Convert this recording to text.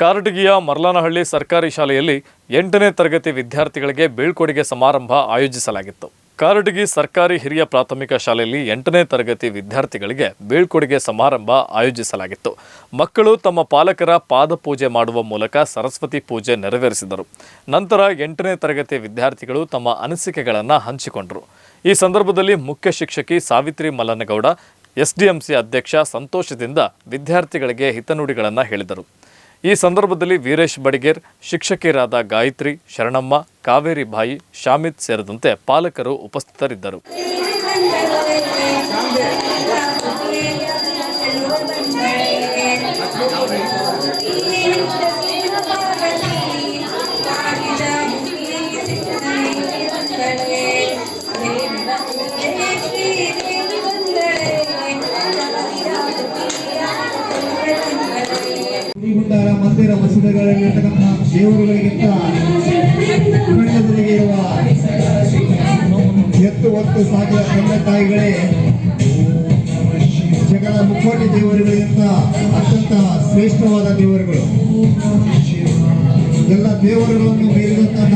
ಕಾರಟಗಿಯ ಮರ್ಲಾನಹಳ್ಳಿ ಸರ್ಕಾರಿ ಶಾಲೆಯಲ್ಲಿ ಎಂಟನೇ ತರಗತಿ ವಿದ್ಯಾರ್ಥಿಗಳಿಗೆ ಬೀಳ್ಕೊಡುಗೆ ಸಮಾರಂಭ ಆಯೋಜಿಸಲಾಗಿತ್ತು. ಕಾರಟಗಿ ಸರ್ಕಾರಿ ಹಿರಿಯ ಪ್ರಾಥಮಿಕ ಶಾಲೆಯಲ್ಲಿ ಎಂಟನೇ ತರಗತಿ ವಿದ್ಯಾರ್ಥಿಗಳಿಗೆ ಬೀಳ್ಕೊಡುಗೆ ಸಮಾರಂಭ ಆಯೋಜಿಸಲಾಗಿತ್ತು. ಮಕ್ಕಳು ತಮ್ಮ ಪಾಲಕರ ಪಾದಪೂಜೆ ಮಾಡುವ ಮೂಲಕ ಸರಸ್ವತಿ ಪೂಜೆ ನೆರವೇರಿಸಿದರು. ನಂತರ ಎಂಟನೇ ತರಗತಿ ವಿದ್ಯಾರ್ಥಿಗಳು ತಮ್ಮ ಅನಿಸಿಕೆಗಳನ್ನು ಹಂಚಿಕೊಂಡರು. ಈ ಸಂದರ್ಭದಲ್ಲಿ ಮುಖ್ಯ ಶಿಕ್ಷಕಿ ಸಾವಿತ್ರಿ ಮಲ್ಲನಗೌಡ, ಎಸ್ಡಿಎಂಸಿ ಅಧ್ಯಕ್ಷ ಸಂತೋಷದಿಂದ ವಿದ್ಯಾರ್ಥಿಗಳಿಗೆ ಹಿತನುಡಿಗಳನ್ನು ಹೇಳಿದರು. ಈ ಸಂದರ್ಭದಲ್ಲಿ ವೀರೇಶ್ ಬಡಿಗೇರ್ ಶಿಕ್ಷಕಿಯರಾದ ಗಾಯತ್ರಿ ಶರಣಮ್ಮ ಕಾವೇರಿ ಬಾಯಿ ಶಾಮಿತ್ ಸೇರಿದಂತೆ ಪಾಲಕರು ಉಪಸ್ಥಿತರಿದ್ದರು. ಗುಂಡಾರ ಮಂದಿರ ಮಸೂದೆಗಳಲ್ಲಿರ್ತಕ್ಕಂಥ ದೇವರುಗಳಿಗಿಂತ ಇರುವ ಎತ್ತು ಒತ್ತು ಸಾಕಿದ ತಂದೆ ತಾಯಿಗಳೇ ಜಗದ ಮುಕ್ಕೋಟಿ ದೇವರುಗಳಿಗಿಂತ ಅತ್ಯಂತ ಶ್ರೇಷ್ಠವಾದ ದೇವರುಗಳು. ಎಲ್ಲ ದೇವರುಗಳನ್ನು ಮೀರಿದಂತಹ